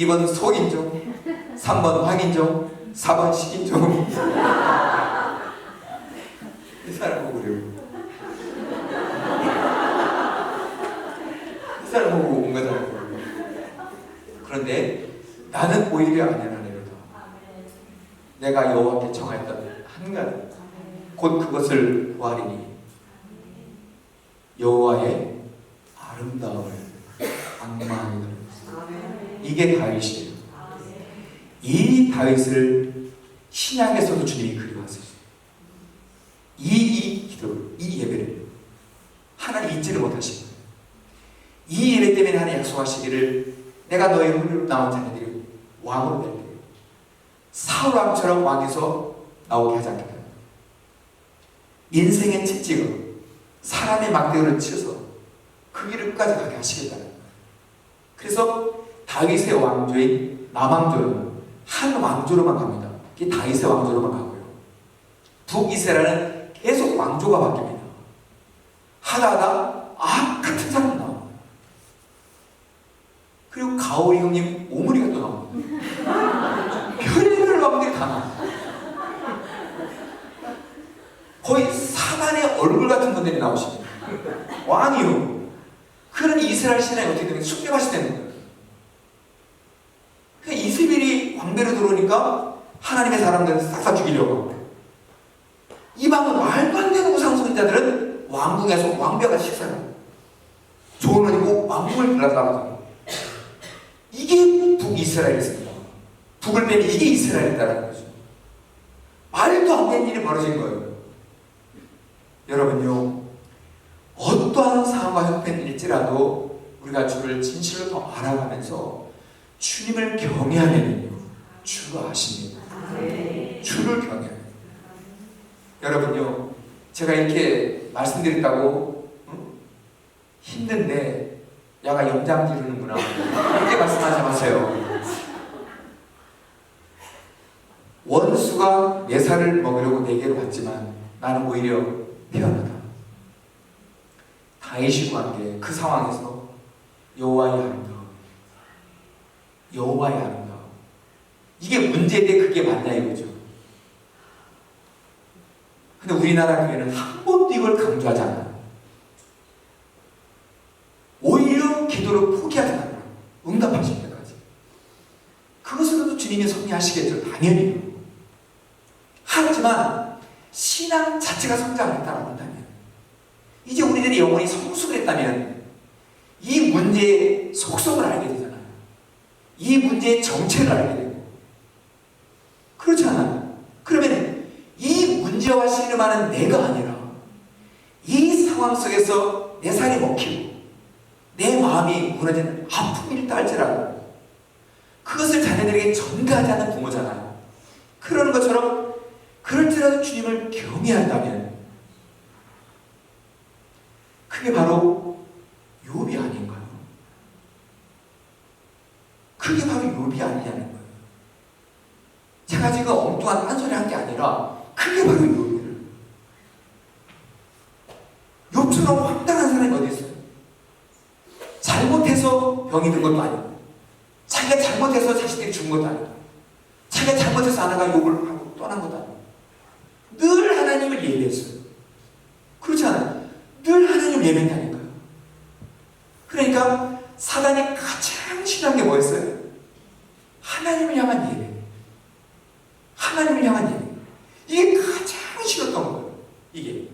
2번 속인종, 3번 확인종, 4번 식인종. 이 사람 보고 그래요. 이 사람 보고 온 거잖아요. 그런데 나는 오히려 아니라니로다. 내가 여호와께 정하였던 한 가지 곧 그것을 구하리니 여호와의 아름다움을 악마하는 이게 다윗이에요. 이 다윗을 신약에서도 주님이 그리워하세요. 이, 이 기도, 이 예배를 하나님 잊지를 거예요. 이 예배 때문에 하나님 약속하시기를 내가 너의 홀로 나온 자녀들이 왕으로 될 거예요. 사울 왕처럼 왕에서 나오게 하지 않겠다. 인생의 채찍으로 사람의 막대기를 치어서 그 길을 끝까지 가게 하시겠다는 거예요. 그래서 다윗의 왕조인 남왕조는 한 왕조로만 갑니다. 이게 다윗의 왕조로만 가고요. 북이스라엘은 계속 왕조가 바뀝니다. 하다 하다 악 같은 사람 나옵니다. 그리고 가오리 형님 오므리가 또 나옵니다. 별의별 왕들이 다 나옵니다. 거의 사단의 얼굴 같은 분들이 나오십니다. 왕이요. 그런 이스라엘 신앙이 어떻게 되면 숙명하시다는 거예요. 그러니까 이스벨이 왕대로 들어오니까 하나님의 사람들은 싹싹 죽이려고 이방은 말도 안 되는 우상숭자들은 왕궁에서 식사해요. 좋은 옷 입고 왕궁을 들어가고 이게 북이스라엘이었습니다. 북을 빼면 이게 이스라엘이다라는 거죠. 말도 안 되는 일이 벌어진 거예요. 여러분요, 어떠한 상황과 형편일지라도 우리가 주를 진실로 더 알아가면서 주님을 경외하면요, 주가 아십니다. 주를 경외해요. 여러분요, 제가 이렇게 말씀드렸다고 응? 힘든데 야가 염장 지르는구나 이렇게 말씀하지 마세요. 원수가 내 살을 먹으려고 내게로 왔지만 나는 오히려 태어나다. 다윗이 구한 게그 상황에서 여호와의 아름다움, 여호와의 아름다움. 이게 문제인데 그게 맞냐 이거죠. 근데 우리나라 교회는 한 번도 이걸 강조하지 않아요. 오히려 기도를 포기하지 않아요. 응답하실 때까지. 그것으로도 주님이 섭리하시겠죠. 당연히. 하지만 신앙 자체가 성장을 따라온다면 이제 우리들이 영혼이 성숙했다면 이 문제의 속성을 알게 되잖아요. 이 문제의 정체를 알게 되고 그렇지 않아요. 그러면 이 문제와 씨름하는 내가 아니라 이 상황 속에서 내 살이 먹히고 내 마음이 무너지는 아픔이 할지라도 그것을 자녀들에게 전가하지 않는 부모잖아요. 그러는 것처럼 그럴지라도 주님을 경외한다면 그게 바로 욥이 아닌가요? 그게 바로 욥이 아니냐는 거예요. 제가 지금 엉뚱한 딴소리 한 게 아니라 그게 바로 욥이에요. 욥처럼 황당한 사람이 어디 있어요? 잘못해서 병이 든 것도 아니고 자기가 잘못해서 자식들이 죽은 것도 아니고 자기가 잘못해서 아내가 욕을 하고 떠난 것도 아니고 늘 하나님을 예배했어요. 그렇지 않아요? 늘 하나님을 예배한다니까요. 그러니까 사단이 가장 싫어한 게 뭐였어요? 하나님을 향한 예배. 하나님을 향한 예배. 이게 가장 싫었던 거예요. 이게.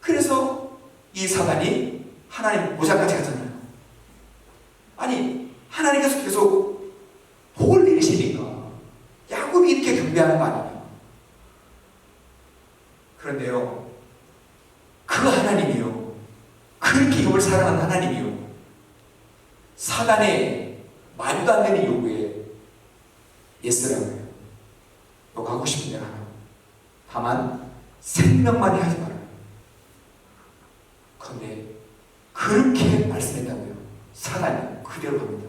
그래서 이 사단이 하나님 모자까지 가잖아요. 아니, 하나님께서 계속 복을 내리시니까 야곱이 이렇게 경배하는 거 아니에요. 그런데요, 그 하나님이요. 그렇게 욥을 사랑하는 하나님이요. 사단의 말도 안 되는 요구에 예스라고 가고 싶은 데 가라. 다만 생명만 하지 마라. 그런데 그렇게 말씀했다고요. 사단이 그대로 갑니다.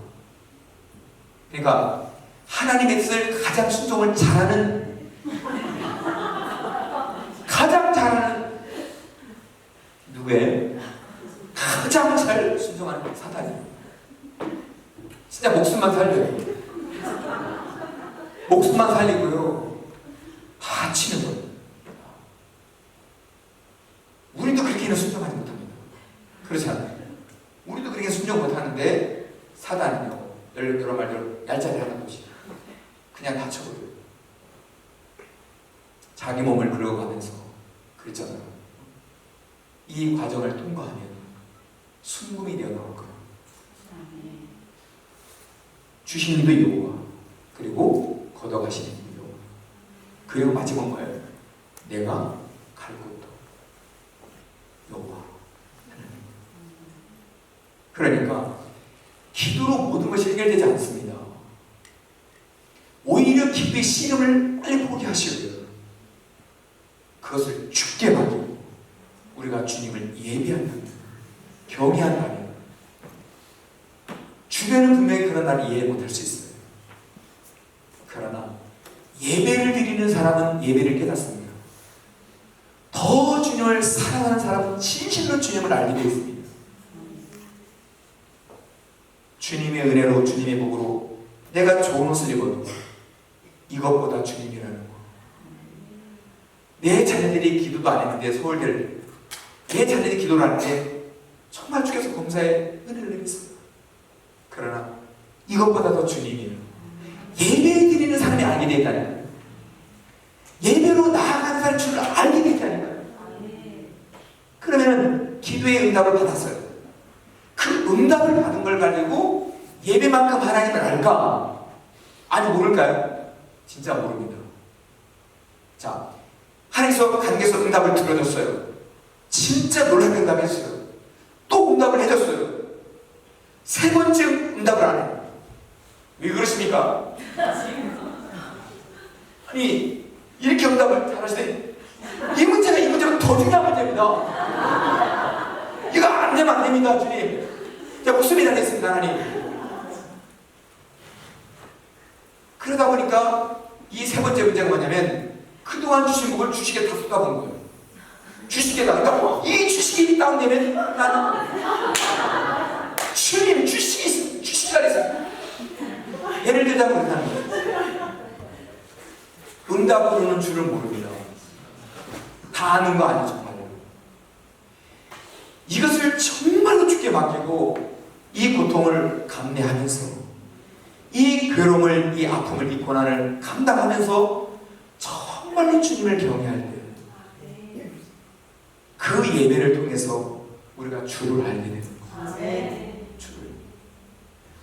그러니까 하나님의 뜻을 가장 순종을 잘하는 가장 잘하는 누구예요? 가장 잘 순종하는 사단이에요. 진짜 목숨만 살려요. 목숨만 살리고요. 다 치는 거예요. 우리도 그렇게는 순종하지 못합니다. 그렇지 않아요. 우리도 그렇게 순종 못하는데 사단은요. 여러, 말대로 얄짤이 하는 것이 그냥 다쳐버려요. 자기 몸을 그려가면서 그랬잖아요. 이 과정을 통과하면 순금이 되어 나올 거예요. 주신 이도 여호와 그리고 걷어가시는 그리고 마지막 뭐예요? 내가 갈 곳도 여호와 그러니까 기도로 모든 것이 해결되지 않습니다 오히려 기도의 씨름을 빨리 포기하셔야 돼요 그것을 죽게 만들고 우리가 주님을 예비한다면 경외한다면 주변은 분명히 그런 날을 이해 못할 수 있어요. 예배를 드리는 사람은 예배를 깨닫습니다. 더 주님을 사랑하는 사람은 진실로 주님을 알게 되어 있습니다. 주님의 은혜로 주님의 복으로 내가 좋은 옷을 입어도 이것보다 주님이라는 거. 내 자녀들이 기도도 안 했는데 서울대를 내 자녀들이 기도를 하는데 정말 주께서 검사에 은혜를 내리셨어요. 그러나 이것보다 더 주님이에요. 예배 드리는 사람이 알게 된다니까요. 예배로 나아가는 사람이 주를 알게 된다니까요. 그러면은 기도의 응답을 받았어요. 그 응답을 받은 걸 가지고 예배만큼 하나님을 알까? 아니 모를까요? 진짜 모릅니다. 자, 하나님께서 관계에서 응답을 들어줬어요. 진짜 놀라운 응답을 했어요. 또 응답을 해줬어요. 세 번째 응답을 안 해요. 왜 그러십니까? 아니, 이렇게 응답을 잘하시네. 이 문제가 이 문제보다 더 중요한 문제입니다. 이거 안 되면 안 됩니다, 주님. 제가 목숨이 달렸습니다, 하나님. 그러다 보니까 이 세 번째 문제가 뭐냐면 그동안 주신 복을 주식에 다 쏟아본 거예요. 주식에다. 그러니까 이 주식이 다운되면 나는 주님 주식이. 주식 자리에서 예를 들자면 그렇다는 거예요. 응답으로는 줄을 모릅니다. 다 아는 거 아니죠. 이것을 정말로 죽게 맡기고 이 고통을 감내하면서 이 괴로움을, 이 아픔을, 이 고난을 감당하면서 정말로 주님을 경외할 때 그 예배를 통해서 우리가 주를 알게 되는 거예요. 주를.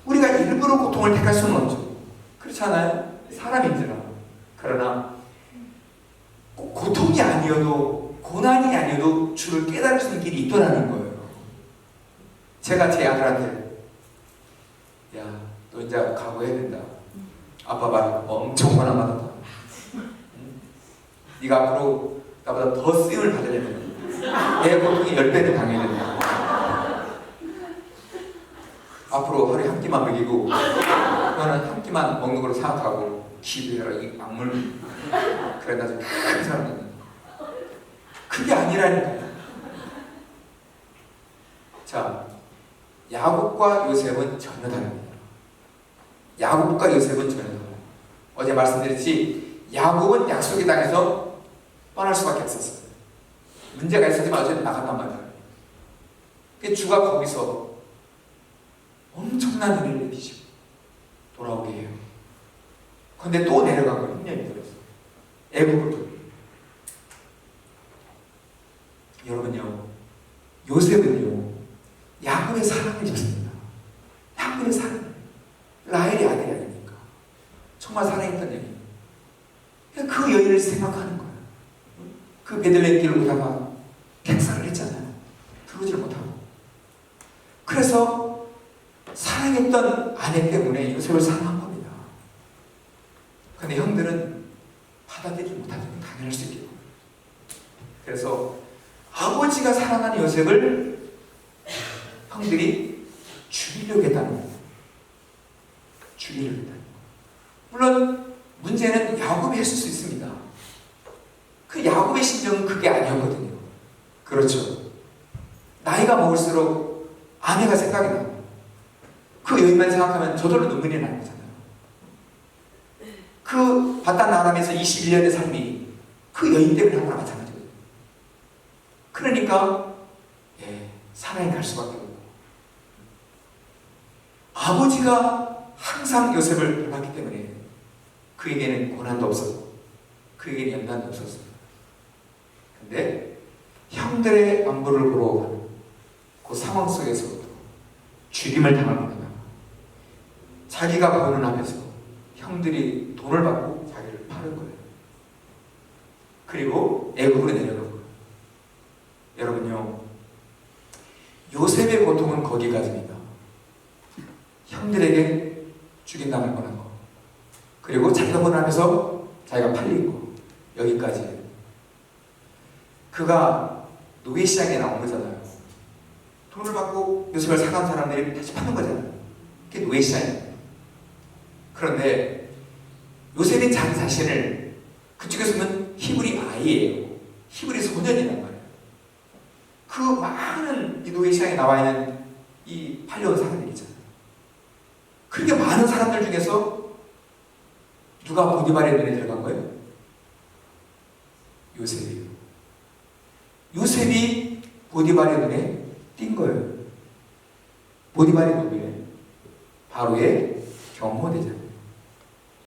우리가 일부러 고통을 택할 수는 없죠. 그렇지 않아요? 사람인지라. 그러나 꼭 고통이 아니어도 고난이 아니어도 주를 깨달을 수 있는 길이 있더라는 거예요. 제가 제 아들한테 야, 너 이제 각오해야 된다. 아빠 말 엄청 고난 받았다. 응? 네가 앞으로 나보다 더 쓰임을 받으려면 내 고통이 열 배는 당해야 된다. 앞으로 하루에 한 끼만 먹이고 너는 한 끼만 먹는 걸로 생각하고 기도해라 이 악물 그래 나중에 큰 사람 된다. 그게 아니라니까요. 자, 야곱과 요셉은 전혀 다릅니다. 야곱과 요셉은 전혀. 어제 말씀드렸지 야곱은 약속의 땅에서 떠날 수밖에 없었어요. 문제가 있었지만 어쨌든 나갔단 말이에요. 그 주가 거기서 엄청난 은혜를 내리시고 돌아오게 해요. 근데 또 거예요. 흉년이 들어서. 애국을 여러분요. 요셉은요. 야곱의 사랑을 줬습니다. 야곱의 사랑. 라헬의 아들이 아닙니까? 정말 사랑했던 여인. 그 여인을 생각하는 거예요. 그 오다가 백사를 했잖아요. 들어오질 못하고. 그래서 사랑했던 아내 때문에 요셉을 사랑한 겁니다. 근데 형들은 받아들이지 못하는 건 당연할 수 있겠고. 그래서 아버지가 사랑하는 요셉을 형들이 죽이려고 했다는 거예요. 죽이려고 했다는 거예요. 물론 문제는 야곱이 했을 수 있습니다. 그 야곱의 심정은 그게 아니었거든요. 그렇죠. 나이가 먹을수록 아내가 생각이 나고 그 여인만 생각하면 저절로 눈물이 나는 거잖아요. 그 바단 나람에서 21년의 삶이 그 여인 때문에 한 거나 마찬가지거든요. 그러니까 예, 사랑이 갈 수밖에 없고 아버지가 항상 요셉을 돌봤기 때문에 그에게는 고난도 없었고 그에게는 연단도 없었어요. 근데 형들의 안부를 보러 그 상황 속에서부터 죽임을 뻔하다. 자기가 보는 앞에서 형들이 돈을 받고 자기를 파는 거예요. 그리고 애굽으로 내려간 거예요. 여러분요, 요셉의 고통은 거기까지입니다. 형들에게 죽임당할 뻔한 거. 그리고 자기가 보는 앞에서 자기가 팔린 거. 여기까지. 그가 노예 시장에 나온 거잖아요. 돈을 받고 요셉을 사간 사람들이 다시 파는 거잖아요. 그게 노예 시장이에요. 그런데 요셉이 자기 자신을 그쪽에서는 히브리 아이예요. 히브리 소년이란 말이에요. 그 많은 이 노예 시장에 나와 있는 이 팔려온 사람들 있잖아요. 그렇게 많은 사람들 중에서 누가 보디발의 눈에 들어간 거예요? 요셉이에요. 요셉이 보디발의 눈에 띈 거예요. 보디발이 누구예요? 바로의 경호대장.